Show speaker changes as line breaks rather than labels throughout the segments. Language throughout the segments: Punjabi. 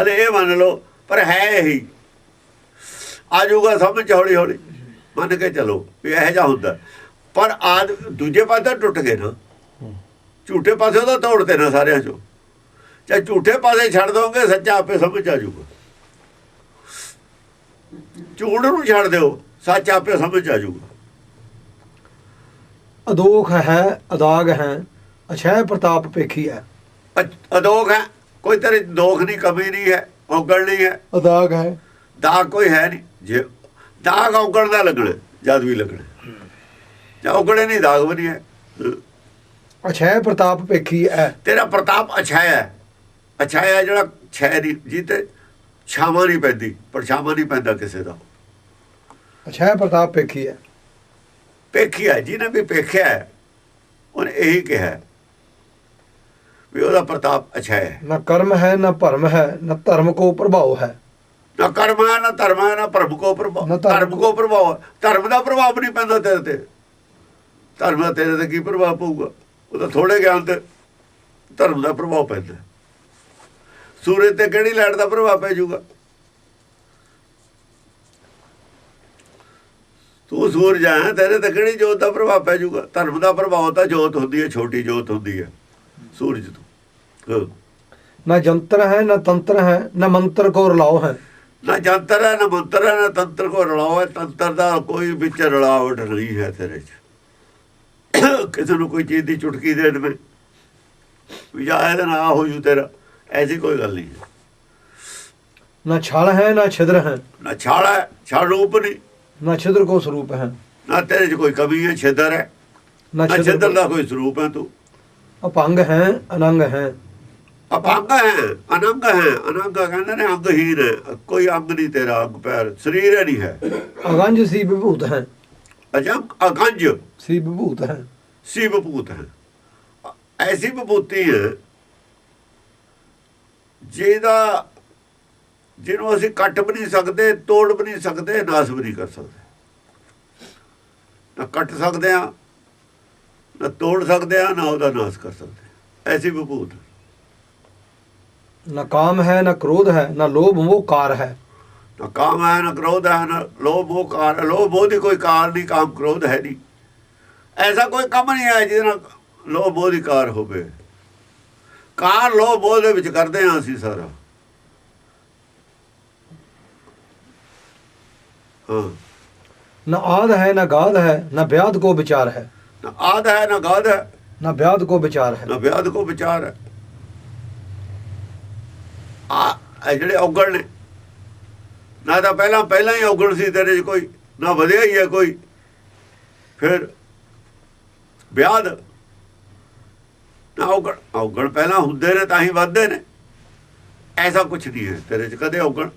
ਹਲੇ ਇਹ ਮੰਨ ਲਓ ਪਰ ਹੈ ਇਹੀ। ਆ ਜਾਊਗਾ ਸਮਝ ਹੌਲੀ ਹੌਲੀ। ਮੰਨ ਕੇ ਚਲੋ ਵੀ ਇਹੋ ਜਿਹਾ ਹੁੰਦਾ। ਪਰ ਆਦ ਦੂਜੇ ਪਾਸੇ ਟੁੱਟ ਗਏ ਨਾ। ਝੂਠੇ ਪਾਸੇ ਤਾਂ ਤੋੜਦੇ ਨਾ ਸਾਰਿਆਂ ਚੋਂ। ਜੇ ਝੂਠੇ ਪਾਸੇ ਛੱਡ ਦੋਗੇ ਸੱਚਾ ਆਪੇ ਸਮਝ ਆ ਜਾਊਗਾ। ਝੂਠ ਨੂੰ ਛੱਡ ਦਿਓ ਸੱਚ ਆਪੇ ਸਮਝ ਆ ਜਾਊਗਾ।
ਅਦੋਖ ਹੈ ਅਦਾਗ ਹੈ ਅਛੈ ਪ੍ਰਤਾਪ ਪੇਖੀ ਹੈ।
ਅਦੋਖ ਹੈ ਕੋਈ ਤੇਰੇ ਦੋਖ ਨਹੀਂ ਕਮੀ ਨਹੀਂ ਹੈ ਔਗਣ ਨਹੀਂ ਹੈ।
ਅਦਾਗ ਹੈ।
ਦਾਗ ਕੋਈ ਹੈ ਨਹੀਂ। ਜੇ ਦਾਗ ਔਗਣ ਦਾ ਲੱਗਣਾ ਜਦ ਵੀ ਲੱਗਣਾ। ਜਾਂ ਔਗਣੇ ਨਹੀਂ ਦਾਗ ਨਹੀਂ ਹੈ।
ਅਛੈ ਪ੍ਰਤਾਪ ਪੇਖੀ ਹੈ।
ਤੇਰਾ ਪ੍ਰਤਾਪ ਅਛਾਇਆ ਹੈ। ਅਛਾਇਆ ਹੈ ਜਿਹੜਾ ਛੈ ਨਹੀਂ ਜਿੱਤੇ ਛਾਵਾਂ ਨਹੀਂ ਪੈਂਦੀ ਪਰਛਾਵਾਂ ਨਹੀਂ ਪੈਂਦਾ ਕਿਸੇ ਦਾ।
ਅਛੈ ਪ੍ਰਤਾਪ ਪੇਖੀ ਹੈ।
ਪੇਖਿਆ ਜਿਹਨੇ ਵੀ ਪੇਖਿਆ ਉਹਨੇ ਇਹੀ ਕਿਹਾ ਹੈ। ਵੀ ਉਹਦਾ ਪ੍ਰਤਾਪ ਅਛਾ ਹੈ।
ਨਾ ਕਰਮ ਹੈ ਨਾ ਭਰਮ ਹੈ ਨਾ ਧਰਮ ਕੋ ਪ੍ਰਭਾਵ ਹੈ।
ਨਾ ਕਰਮ ਹੈ ਨਾ ਧਰਮ ਹੈ ਨਾ ਪ੍ਰਭੂ ਕੋ ਪ੍ਰਭਾਵ।
ਧਰਮ
ਕੋ ਪ੍ਰਭਾਵ। ਧਰਮ ਦਾ ਪ੍ਰਭਾਵ ਨਹੀਂ ਪੈਂਦਾ ਤੇਰੇ ਤੇ। ਧਰਮ ਦਾ ਤੇਰੇ ਤੇ ਕੀ ਪ੍ਰਭਾਵ ਪਊਗਾ? ਉਹ ਤਾਂ ਥੋੜੇ ਗਿਆਨ ਤੇ ਧਰਮ ਦਾ ਪ੍ਰਭਾਵ ਪੈਂਦਾ। ਸੂਰਜ ਤੇ ਕਿਹੜੀ ਲਾਈਟ ਦਾ ਪ੍ਰਭਾਵ ਪੈ ਜਾਊਗਾ? ਤੂੰ ਸੂਰਜ ਹੈ ਤੇਰੇ ਤੇ ਕਿਹੜੀ ਜੋਤ ਦਾ ਪ੍ਰਭਾਵ ਪੈ ਜਾਊਗਾ? ਧਰਮ ਦਾ ਪ੍ਰਭਾਵ ਤਾਂ ਜੋਤ ਹੁੰਦੀ ਹੈ ਛੋਟੀ ਜੋਤ ਹੁੰਦੀ ਹੈ। ਸੂਰਜ ਤੋਂ।
ਨਾ ਜੰਤਰ ਹੈ ਨਾ ਤੰਤਰ ਹੈ ਨਾ ਮੰਤਰ ਕੋ ਰਲਾਓ ਹੈ।
ਨਾ ਜੰਤਰ ਹੈ ਨਾ ਮੰਤਰ ਹੈ ਨਾ ਤੰਤਰ ਕੋ ਰਲਾਓ ਹੈ। ਤੰਤਰ ਦਾ ਕੋਈ ਵਿੱਚ ਰਲਾਵਟ ਨਹੀਂ ਹੈ ਤੇਰੇ 'ਚ। ਕਿਸੇ ਨੂੰ ਕੋਈ ਚੀਜ਼ ਦੀ ਚੁਟਕੀ ਦੇ ਦੇਵੇ। ਵੀ ਜਾ ਇਹਦਾ ਨਾ ਹੋ ਜੂ ਤੇਰਾ ਐਸੀ ਕੋਈ ਗੱਲ ਨਹੀਂ।
ਨਾ ਛਲ ਹੈ ਨਾ ਛਿਦਰ ਹੈ।
ਨਾ ਛਾੜਾ ਹੈ, ਛਾੜ ਰੂਪ ਨਹੀਂ।
ਨਾ ਛਿਦਰ ਕੋ ਸਰੂਪ ਹੈ।
ਨਾ ਤੇਰੇ 'ਚ ਕੋਈ ਕਮੀ ਹੈ ਛਿਦਰ ਹੈ।
ਨਾ ਛਿਦਰ
ਦਾ ਕੋਈ ਸਰੂਪ ਹੈ ਤੂੰ।
ਅਪੰਗ ਹੈ ਅਨੰਗ ਹੈ।
ਅਪੰਗ ਹੈ ਅਨੰਗ ਹੈ। ਅਨੰਗ ਕਹਿੰਦੇ ਨੇ ਅੰਗਹੀਨ ਕੋਈ ਅੰਗ ਨਹੀਂ ਤੇਰਾ ਅੰਗ ਪੈਰ। ਸਰੀਰ ਹੈ ਨਹੀਂ ਹੈ।
ਅਗੰਜ ਸੀ ਵਿਭੂਤ ਹੈ।
ਅਜੰਗ ਅਗੰਜ?
ਸੀ ਵਿਭੂਤ ਹੈ।
ਸੀ ਵਿਭੂਤ ਹੈ। ਐਸੀ ਵਿਭੂਤੀ ਹੈ ਜਿਹਦਾ ਜਿਹਨੂੰ ਅਸੀਂ ਕੱਟ ਵੀ ਨਹੀਂ ਸਕਦੇ ਤੋੜ ਵੀ ਨਹੀਂ ਸਕਦੇ ਨਾਸ ਵੀ ਨਹੀਂ ਕਰ ਸਕਦੇ। ਨਾ ਕੱਟ ਸਕਦੇ ਆ ਨਾ ਤੋੜ ਸਕਦੇ ਆ ਨਾ ਉਹਦਾ ਨਾਸ ਕਰ ਸਕਦੇ ਐਸੀ ਵਿਭੂਤ
ਨਾ ਕਾਮ ਹੈ ਨਾ ਕ੍ਰੋਧ ਹੈ ਨਾ ਲੋਭ ਮੋਹ ਕਾਰ ਹੈ।
ਨਾ ਕਾਮ ਹੈ ਨਾ ਕ੍ਰੋਧ ਹੈ ਨਾ ਲੋਭ ਮੋਹ ਕਾਰ ਲੋਭ ਮੋਹ ਦੀ ਕੋਈ ਕਾਰ ਨਹੀਂ ਕਾਮ ਕ੍ਰੋਧ ਹੈ ਨਹੀਂ। ਐਸਾ ਕੋਈ ਕੰਮ ਨਹੀਂ ਹੈ ਜਿਹਦੇ ਨਾਲ ਲੋਭ ਮੋਹ ਦੀ ਕਾਰ ਹੋਵੇ। ਕਾਰ ਲੋਭ ਮੋਹ ਦੇ ਵਿੱਚ ਕਰਦੇ ਹਾਂ ਅਸੀਂ ਸਾਰਾ। ਹਾਂ।
ਨਾ ਆਦ ਹੈ ਨਾ ਗਾਦ ਹੈ ਨਾ ਵਿਆਦ ਕੋ ਵਿਚਾਰ ਹੈ।
ਨਾ ਆਦ ਹੈ ਨਾ ਗਾਦ ਹੈ।
ਨਾ ਵਿਆਦ ਕੋ ਵਿਚਾਰ ਹੈ।
ਨਾ ਵਿਆਦ ਕੋ ਵਿਚਾਰ ਹੈ। ਆ ਜਿਹੜੇ ਔਗਣ ਨੇ ਨਾ ਤਾਂ ਪਹਿਲਾਂ ਪਹਿਲਾਂ ਹੀ ਔਗਣ ਸੀ ਤੇਰੇ 'ਚ ਕੋਈ ਨਾ ਵਧਿਆ ਹੀ ਹੈ ਕੋਈ। ਫਿਰ ਵਿਆਦ ਨਾ ਔਗਣ ਔਗਣ ਪਹਿਲਾਂ ਹੁੰਦੇ ਨੇ ਤਾਂ ਹੀ ਵੱਧਦੇ ਨੇ। ਐਸਾ ਕੁਝ ਨਹੀਂ ਹੈ ਤੇਰੇ 'ਚ ਕਦੇ ਔਗਣ।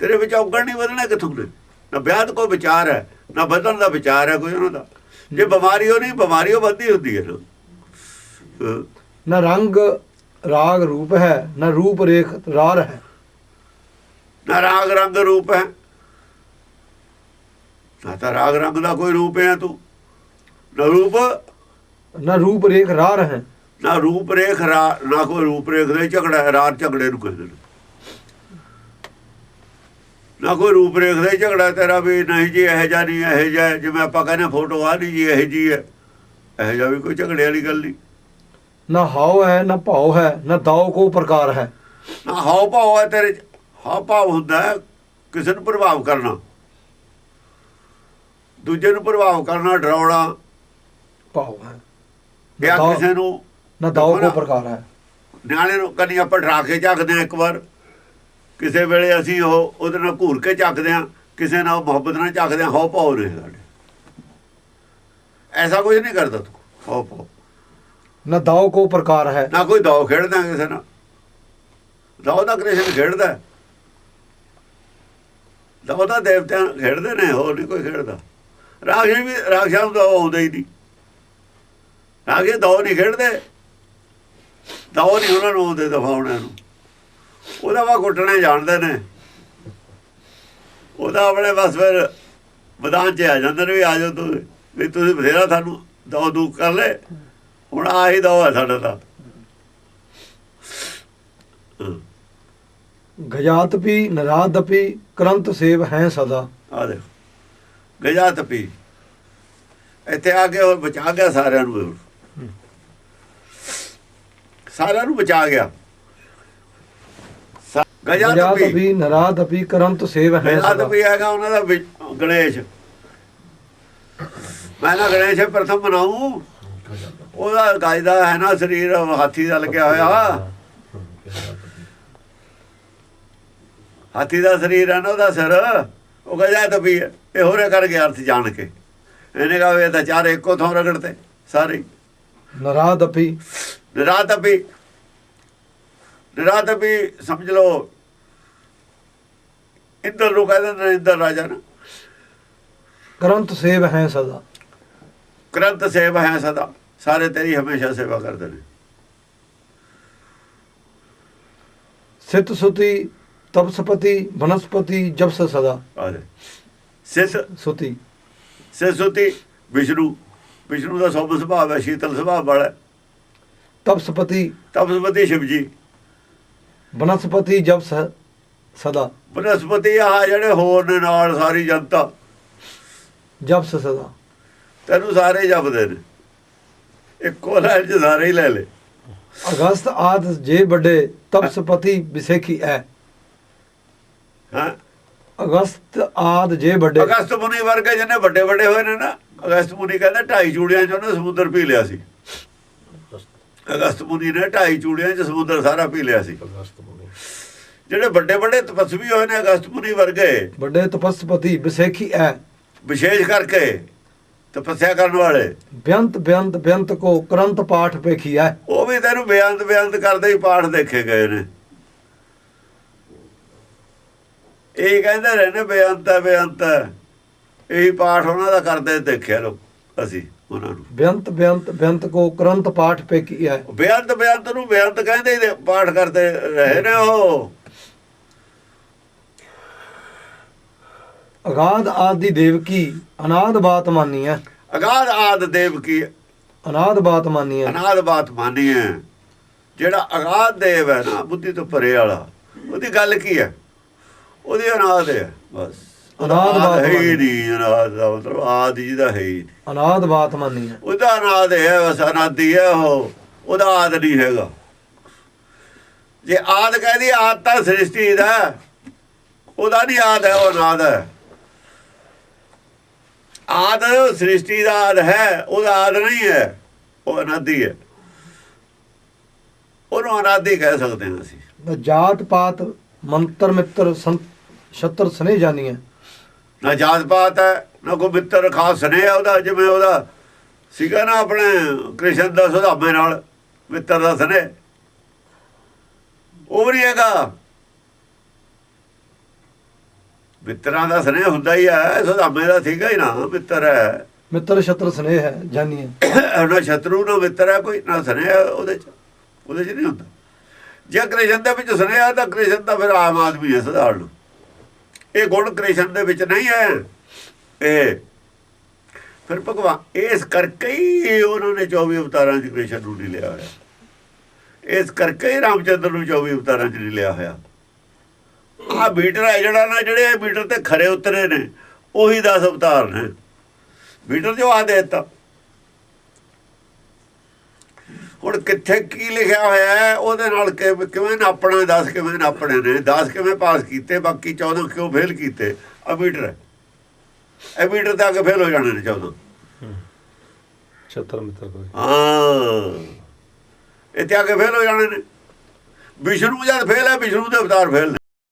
ਤੇਰੇ ਵਿੱਚ ਔਗਣ ਨਹੀਂ ਵਧਣਾ ਕਿੱਥੋਂ ਨੇ? ਨਾ ਵਿਆਦ ਕੋ ਵਿਚਾਰ ਹੈ। ਨਾ ਵਧਣ ਦਾ ਵਿਚਾਰ ਹੈ ਕੋਈ ਉਹਨਾਂ ਦਾ। ਜੇ ਬਿਮਾਰੀ ਉਹ ਨਹੀਂ ਬਿਮਾਰੀ ਉਹ ਵੱਧਦੀ ਹੁੰਦੀ ਹੈ ਨਾ
ਰੰਗ ਰਾਗ ਰੂਪ ਹੈ ਨਾ ਰੂਪ ਰੇਖ ਰਾਰ ਹੈ।
ਨਾ ਰਾਗ ਰੰਗ ਰੂਪ ਹੈ। ਨਾ ਤਾਂ ਰਾਗ ਰੰਗ ਦਾ ਕੋਈ ਰੂਪ ਹੈ ਤੂੰ। ਨਾ ਰੂਪ
ਨਾ ਰੂਪ ਰੇਖ ਰਾਰ ਹੈ।
ਨਾ ਰੂਪ ਰੇਖ ਰਾ- ਨਾ ਕੋਈ ਰੂਪ ਰੇਖ ਦੇ ਝਗੜਾ ਹੈ, ਰਾਤ ਝਗੜੇ ਨੂੰ ਕਹਿੰਦੇ ਨੇ। ਨਾ ਕੋਈ ਰੂਪ ਰੇਖ ਦਾ ਝਗੜਾ ਤੇਰਾ ਵੀ ਨਹੀਂ ਜੀ ਇਹ ਜਾ ਨਹੀਂ ਇਹ ਜਾ ਜਿਵੇਂ ਆਪਾਂ ਕਹਿੰਦੇ ਫੋਟੋ ਆ ਨਹੀਂ ਜੀ ਇਹ ਜੀ ਹੈ। ਇਹ ਜਾ ਵੀ ਕੋਈ ਝਗੜੇ ਵਾਲੀ ਗੱਲ ਨਹੀਂ।
ਨਾ ਹਾਉ ਹੈ ਨਾ ਭਾਉ ਹੈ ਨਾ ਦਾਉ ਕੋ ਪ੍ਰਕਾਰ ਹੈ।
ਨਾ ਹਾਉ ਭਾਉ ਹੈ ਤੇਰੇ ਹਾਉ ਭਾਉ ਹੁੰਦਾ ਕਿਸੇ ਨੂੰ ਪ੍ਰਭਾਵ ਕਰਨਾ। ਦੂਜੇ ਨੂੰ ਪ੍ਰਭਾਵ ਕਰਨਾ ਡਰਾਉਣਾ।
ਭਾਉ ਹੈ। ਦਾਉ-
ਕਿਸੇ ਨੂੰ
ਨਾ ਦਾਉ ਕੋ ਪ੍ਰਕਾਰ ਹੈ।
ਨਿਆਣੇ ਨੂੰ ਕਦੀ ਆਪਾਂ ਡਰਾ ਕੇ ਝੱਕਦੇ ਆ ਇੱਕ ਵਾਰ। ਕਿਸੇ ਵੇਲੇ ਅਸੀਂ ਉਹ ਉਹਦੇ ਨਾਲ ਘੂਰ ਕੇ ਝੱਕਦੇ ਆ ਕਿਸੇ ਨਾਲ ਮੁਹੱਬਤ ਨਾਲ ਝੱਕਦੇ ਆ ਹੋ ਪਾਉ ਨੇ ਸਾਡੇ। ਐਸਾ ਕੁਝ ਨਹੀਂ ਕਰਦਾ ਤੂੰ ਹੋ ਪਾਉ
ਨਾ ਦਾਉ ਕੋ ਪ੍ਰਕਾਰ ਹੈ।
ਨਾ ਕੋਈ ਦੌ ਖੇਡਦਾ ਕਿਸੇ ਨਾਲ। ਦੌ ਦਾ ਕ੍ਰਿਸ਼ਨ ਖੇਡਦਾ ਹੈ। ਦੌ ਦਾ ਦੇਵਤਿਆਂ ਖੇਡਦੇ ਨੇ ਹੋਰ ਨਹੀਂ ਕੋਈ ਖੇਡਦਾ। ਰਾਖਸ਼ ਵੀ ਰਾਖਸ਼ਾਂ ਉਹ ਆਉਂਦਾ ਹੀ ਨਹੀਂ। ਰਾਖਸ਼ ਦੌ ਨਹੀਂ ਖੇਡਦੇ। ਦੌ ਨਹੀਂ ਉਹਨਾਂ ਨੂੰ ਆਉਂਦੇ ਦਫਾਉਣੇ ਨੂੰ। ਉਹਦਾ ਵਾ ਕੁੱਟਣੇ ਜਾਣਦੇ ਨੇ। ਉਹਦਾ ਆਪਣੇ ਬਸ ਫਿਰ ਮੈਦਾਨ 'ਚ ਆ ਜਾਂਦੇ ਨੇ ਵੀ ਆ ਜਾਓ ਤੁਸੀਂ। ਵੀ ਤੁਸੀਂ ਬਥੇਰਾ ਤੁਹਾਨੂੰ ਦੌ ਦੂਕ ਕਰ ਲੈ ਹੁਣ ਆਹੀ ਦੌ ਹੈ ਸਾਡਾ ਤਾਂ।
ਗਜਾਤਪੀ ਨਰਾਦਪੀ ਕਰੰਤ ਸੇਵ ਹੈ ਸਦਾ।
ਆ ਦੇ ਗਜਾ ਤਪੀ ਇੱਥੇ ਆ ਕੇ ਬਚਾ ਗਿਆ ਸਾਰਿਆਂ ਨੂੰ। ਸਾਰਿਆਂ ਨੂੰ ਬਚਾ ਗਿਆ। ਗਜਾ
ਗਜਾਤਪੀ ਨਰਾਦਪੀ ਕਰੰਤ ਸੇਵ ਹੈ
ਗਜਾ
ਸਦਾ।
ਤਪੀ ਹੈਗਾ ਉਹਨਾਂ ਦਾ ਗਣੇਸ਼। ਮੈਂ ਨਾ ਗਣੇਸ਼ ਪ੍ਰਥਮ ਮਨਾਉ ਉਹਦਾ ਦਾ ਹੈ ਨਾ ਸਰੀਰ ਹਾਥੀ ਦਾ ਲੱਗਿਆ ਹੋਇਆ। ਹਾਥੀ ਦਾ ਸਰੀਰ ਹੈ ਨਾ ਉਹਦਾ ਸਿਰ। ਉਹ ਗਜਾ ਤਪੀ ਹੈ ਇਹ ਹੋਰੇ ਕਰ ਗਿਆ ਅਰਥ ਜਾਣ ਕੇ। ਇਹਨੇ ਕਹਾ ਵੀ ਤਾਂ ਚਾਰੇ ਇੱਕੋ ਥਾਂ ਰਗੜਤੇ ਸਾਰੇ। ਹੀ।
ਨਰਾਦਪੀ
ਨਿਰਾਤ ਵੀ ਸਮਝ ਲਓ ਇੰਦਰ ਨੂੰ ਕਹਿੰਦੇ ਨੇ ਇੰਦਰ ਰਾਜਾ ਨਾ।
ਕਰੰਤ ਸੇਵ ਹੈ ਸਦਾ।
ਕਰੰਤ ਸੇਵ ਹੈ ਸਦਾ ਸਾਰੇ ਤੇਰੀ ਹਮੇਸ਼ਾ ਸੇਵਾ ਕਰਦੇ ਨੇ।
ਸਿਤ ਸੁਤੀ ਤਪਸਪਤੀ ਬਨਸਪਤੀ ਜਪਸ ਸਦਾ।
ਦੇ ਸਿਸ
ਸੁਤੀ।
ਸਿਸੁਤੀ ਵਿਸ਼ਨੂੰ ਵਿਸ਼ਨੂੰ ਦਾ ਸੋਭ ਸੁਭਾਅ ਹੈ ਸ਼ੀਤਲ ਸੁਭਾਅ ਵਾਲਾ।
ਤਪਸਪਤੀ।
ਤਪਸਪਤੀ ਸ਼ਿਵ ਜੀ।
ਬਨਸਪਤੀ ਜਪਸ ਸਦਾ।
ਬਨਸਪਤੀ ਆ ਜਿਹੜੇ ਹੋਰ ਨੇ ਨਾਲ ਸਾਰੀ ਜਨਤਾ।
ਜਪਸ ਸਦਾ।
ਤੈਨੂੰ ਸਾਰੇ ਜਪਦੇ ਨੇ। ਇੱਕੋ ਲੈਣ ਚ ਸਾਰੇ ਹੀ ਲੈ ਲੈ।
ਅਗਸਤ ਆਦ ਜੇ ਵੱਡੇ ਤਪਸਪਤੀ ਵਿਸੇਖੀ ਹੈ
ਹਾਂ।
ਅਗਸਤ ਆਦ ਜੇ ਵੱਡੇ।
ਅਗਸਤ ਮੁਨੀ ਵਰਗੇ ਜਿਹਨੇ ਵੱਡੇ ਵੱਡੇ ਹੋਏ ਨੇ ਨਾ ਅਗਸਤ ਮੁਨੀ ਕਹਿੰਦਾ ਢਾਈ ਚੂੜੀਆਂ ਚ ਉਹਨੇ ਸਮੁੰਦਰ ਪੀ ਲਿਆ ਸੀ। ਅਗਸਤ ਮੁਨੀ ਨੇ ਢਾਈ ਚੂੜੀਆਂ ਚ ਸਮੁੰਦਰ ਸਾਰਾ ਪੀ ਲਿਆ ਸੀ। ਜਿਹੜੇ ਵੱਡੇ ਵੱਡੇ ਤਪਸਵੀ ਹੋਏ ਨੇ ਅਗਸਤ ਮੁਨੀ ਵਰਗੇ।
ਵੱਡੇ ਤਪਸਪਤੀ ਵਿਸੇਖੀ ਹੈ
ਵਿਸ਼ੇਸ਼ ਕਰਕੇ ਤਪੱਸਿਆ ਕਰਨ ਵਾਲੇ।
ਬੇਅੰਤ ਬੇਅੰਤ ਬੇਅੰਤ ਕੋ ਕਰੰਤ ਪਾਠ ਪੇਖੀ ਹੈ
ਉਹ ਵੀ ਤੈਨੂੰ ਬਿਆੰਤ ਬਿਆੰਤ ਕਰਦੇ ਹੀ ਪਾਠ ਦੇਖੇ ਗਏ ਨੇ। ਇਹ ਕਹਿੰਦੇ ਰਹੇ ਨੇ ਬੇਅੰਤ ਹੈ ਬੇਅੰਤ ਇਹੀ ਪਾਠ ਉਹਨਾਂ ਦਾ ਕਰਦੇ ਦੇਖਿਆ ਲੋਕ ਅਸੀਂ। ਉਹਨਾਂ ਨੂੰ।
ਬੇਅੰਤ ਬੇਅੰਤ ਬੇਅੰਤ ਕੋ ਕਰੰਤ ਪਾਠ ਪੇਖੀ ਹੈ
ਬੇਅੰਤ ਬੇਅੰਤ ਨੂੰ ਬੇਅੰਤ ਕਹਿੰਦੇ ਨੇ, ਪਾਠ ਕਰਦੇ ਰਹੇ ਨੇ ਉਹ।
ਅਗਾਧ ਆਦਿ ਦੇਵਕੀ ਅਨਾਦ ਬਾਤ ਮਾਨੀ ਹੈ
ਅਗਾਧ ਆਦ ਦੇਵ ਕੀ
ਅਨਾਦ ਬਾਤ ਮਾਨੀ ਹੈ
ਅਨਾਦ ਬਾਤ ਮਾਨੀ ਹੈ ਜਿਹੜਾ ਅਗਾਧ ਦੇਵ ਹੈ ਨਾ ਬੁੱਧੀ ਤੋਂ ਪਰੇ ਵਾਲਾ ਉਹਦੀ ਗੱਲ ਕੀ ਹੈ ਉਹਦੀ ਅਨਾਦ ਹੈ ਬਸ।
ਅਨਾਦ ਬਾਤ
ਹੈ। ਨਹੀਂ ਅਨਾਦ ਦਾ ਮਤਲਬ ਆਦ ਜੀ ਦਾ ਹੈ।
ਅਨਾਦ ਬਾਤ ਮਾਨੀ ਹੈ।
ਉਹਦਾ ਅਨਾਦ ਹੈ ਬਸ ਅਨਾਦੀ ਹੈ ਉਹ। ਉਹਦਾ ਆਦ ਨਹੀਂ ਹੈਗਾ। ਜੇ ਆਦ ਕਹਿੰਦੀ ਆਦ ਤਾਂ ਸ੍ਰਿਸ਼ਟੀ ਦਾ। ਉਹਦਾ ਨਹੀਂ ਆਦ ਹੈ ਉਹ ਅਨਾਦ ਹੈ। ਆਦ ਸ੍ਰਿਸ਼ਟੀ ਦਾ ਆਦ ਹੈ ਉਹਦਾ ਆਦ ਨਹੀਂ ਹੈ ਉਹ ਅਨਾਦੀ ਹੈ। ਉਹਨੂੰ ਅਨਾਦੀ ਕਹਿ ਸਕਦੇ ਹਾਂ ਅਸੀਂ।
ਜਾਤ ਪਾਤ ਮੰਤਰ ਮਿੱਤਰ ਸੰਤ ਛਤਰ ਸਨੇ ਜਾਨੀ ਹੈ।
ਨਾ ਜਾਤ ਪਾਤ ਹੈ ਨਾ ਕੋਈ ਮਿੱਤਰ ਖਾਸ ਨੇ ਉਹਦਾ ਜਿਵੇਂ ਉਹਦਾ ਸੀਗਾ ਨਾ ਆਪਣੇ ਕ੍ਰਿਸ਼ਨ ਦਾ ਸੁਧਾਮੇ ਨਾਲ ਮਿੱਤਰ ਦਾ ਸਨੇ ਉਹ ਵੀ ਹੈਗਾ। ਮਿੱਤਰਾਂ ਦਾ ਸਨੇ ਹੁੰਦਾ ਹੀ ਹੈ ਸੁਧਾਮੇ ਦਾ ਸੀਗਾ ਹੀ ਨਾ ਮਿੱਤਰ ਹੈ।
ਮਿੱਤਰ ਛਤਰ ਸਨੇ ਹੈ ਜਾਨੀ ਹੈ।
ਨਾ ਸ਼ਤਰੂ ਨਾ ਮਿੱਤਰ ਹੈ ਕੋਈ ਨਾ ਸਨੇ ਹੈ ਉਹਦੇ ਚ ਉਹਦੇ ਚ ਨਹੀਂ ਹੁੰਦਾ। ਜੇ ਕ੍ਰਿਸ਼ਨ ਦੇ ਵਿੱਚ ਸਨੇ ਆ ਤਾਂ ਕ੍ਰਿਸ਼ਨ ਤਾਂ ਫਿਰ ਆਮ ਆਦਮੀ ਹੈ ਸਧਾਰਨ। ਇਹ ਗੁਣ ਕ੍ਰਿਸ਼ਨ ਦੇ ਵਿੱਚ ਨਹੀਂ ਹੈ। ਇਹ ਫਿਰ ਭਗਵਾਨ, ਇਸ ਕਰਕੇ ਹੀ ਉਹਨਾਂ ਨੇ 24 ਅਵਤਾਰਾਂ ਚ ਕ੍ਰਿਸ਼ਨ ਨੂੰ ਨਹੀਂ ਲਿਆ ਹੋਇਆ। ਇਸ ਕਰਕੇ ਹੀ ਰਾਮਚੰਦਰ ਨੂੰ 24 ਅਵਤਾਰਾਂ ਚ ਨਹੀਂ ਲਿਆ ਹੋਇਆ। ਆ ਬੀਟਰ ਹੈ ਜਿਹੜਾ ਨਾ, ਜਿਹੜੇ ਇਹ ਬੀਟਰ ਤੇ ਖਰੇ ਉਤਰੇ ਨੇ, ਉਹੀ 10 ਅਵਤਾਰ ਨੇ। ਬੀਟਰ ਜੋ ਆ ਦੇ ਦਿੱਤਾ। ਹੁਣ ਕਿੱਥੇ ਕੀ ਲਿਖਿਆ ਹੋਇਆ ਹੈ ਉਹਦੇ ਨਾਲ ਕਿਵੇਂ ਨਾਪਣਾ 10 ਕਿਵੇਂ ਨਾਪਣੇ ਨੇ 10 ਕਿਵੇਂ ਪਾਸ ਕੀਤੇ ਬਾਕੀ 14 ਕਿਉਂ ਫੇਲ ਕੀਤੇ? ਇਹ ਮੀਟਰ ਤੇ ਕੇ ਫੇਲ ਹੋ ਜਾਣੇ ਨੇ 14
ਛਤਰ ਮਿੱਤਰ ਕੋਈ।
ਹਾਂ। ਇੱਥੇ ਆ ਕੇ ਫੇਲ ਹੋ ਜਾਣੇ ਨੇ। ਵਿਸ਼ਨੂੰ ਜਦ ਫੇਲ ਹੈ ਵਿਸ਼ਨੂੰ ਦੇ ਅਵਤਾਰ ਫੇਲ